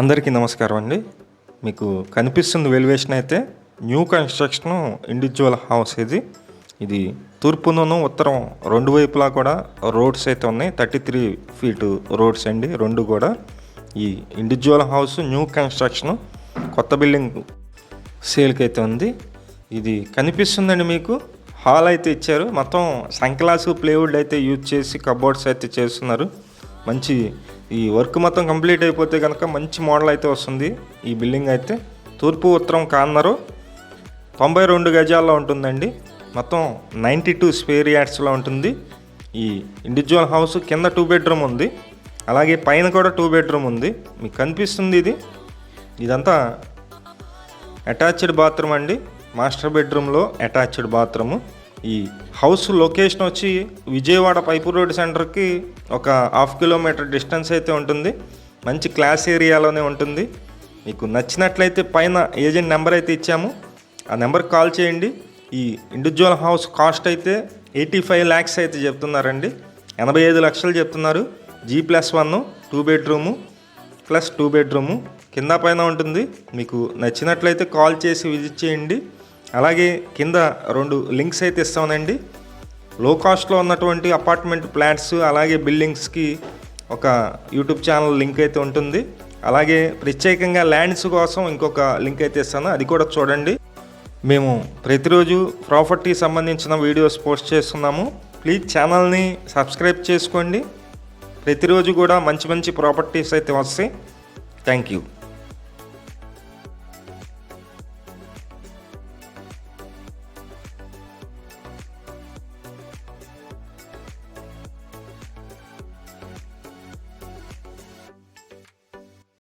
అందరికీ నమస్కారం అండి. మీకు కనిపిస్తుంది వెలివేషన్ అయితే న్యూ కన్స్ట్రక్షన్ ఇండివిజువల్ హౌస్ ఇది. ఇది తూర్పును ఉత్తరం రెండు వైపులా కూడా రోడ్స్ అయితే ఉన్నాయి. థర్టీ త్రీ ఫీట్ రోడ్స్ అండి రెండు కూడా. ఈ ఇండివిజువల్ హౌస్ న్యూ కన్స్ట్రక్షన్ కొత్త బిల్డింగ్ సేల్కి అయితే ఉంది. ఇది కనిపిస్తుందండి మీకు. హాల్ అయితే ఇచ్చారు. మొత్తం సంక్లాసు ప్లేవుడ్ అయితే యూజ్ చేసి కబోర్డ్స్ అయితే చేస్తున్నారు. మంచి ఈ వర్క్ మొత్తం కంప్లీట్ అయిపోతే కనుక మంచి మోడల్ అయితే వస్తుంది. ఈ బిల్డింగ్ అయితే తూర్పు ఉత్తరం కార్నరు తొంభై రెండు గజాల్లో ఉంటుందండి. మొత్తం నైంటీ టూ స్పేర్ యార్డ్స్లో ఉంటుంది. ఈ ఇండివిజువల్ హౌస్ కింద టూ బెడ్రూమ్ ఉంది. అలాగే పైన కూడా టూ బెడ్రూమ్ ఉంది. మీకు కనిపిస్తుంది ఇది. ఇదంతా అటాచ్డ్ బాత్రూమ్ అండి. మాస్టర్ బెడ్రూమ్లో అటాచ్డ్ బాత్రూమ్. ఈ హౌస్ లొకేషన్ వచ్చి విజయవాడ పైపు రోడ్ సెంటర్కి ఒక హాఫ్ కిలోమీటర్ డిస్టెన్స్ అయితే ఉంటుంది. మంచి క్లాస్ ఏరియాలోనే ఉంటుంది. మీకు నచ్చినట్లయితే పైన ఏజెంట్ నెంబర్ అయితే ఇచ్చాము. ఆ నెంబర్కి కాల్ చేయండి. ఈ ఇండివిజువల్ హౌస్ కాస్ట్ అయితే ఎయిటీ ఫైవ్ ల్యాక్స్ అయితే చెప్తున్నారండి. ఎనభై ఐదు లక్షలు చెప్తున్నారు. G plus one two bedroom plus two bedroom కింద పైన ఉంటుంది. మీకు నచ్చినట్లయితే కాల్ చేసి విజిట్ చేయండి. అలాగే కింద రెండు లింక్స్ అయితే ఇస్తామండి. లో కాస్ట్లో ఉన్నటువంటి అపార్ట్మెంట్ ఫ్లాట్స్ అలాగే బిల్డింగ్స్కి ఒక యూట్యూబ్ ఛానల్ లింక్ అయితే ఉంటుంది. అలాగే ప్రత్యేకంగా ల్యాండ్స్ కోసం ఇంకొక లింక్ అయితే ఇస్తాను. అది కూడా చూడండి. మేము ప్రతిరోజు ప్రాపర్టీ సంబంధించిన వీడియోస్ పోస్ట్ చేస్తున్నాము. ప్లీజ్ ఛానల్ని సబ్స్క్రైబ్ చేసుకోండి. ప్రతిరోజు కూడా మంచి మంచి ప్రాపర్టీస్ అయితే వస్తాయి. Thank you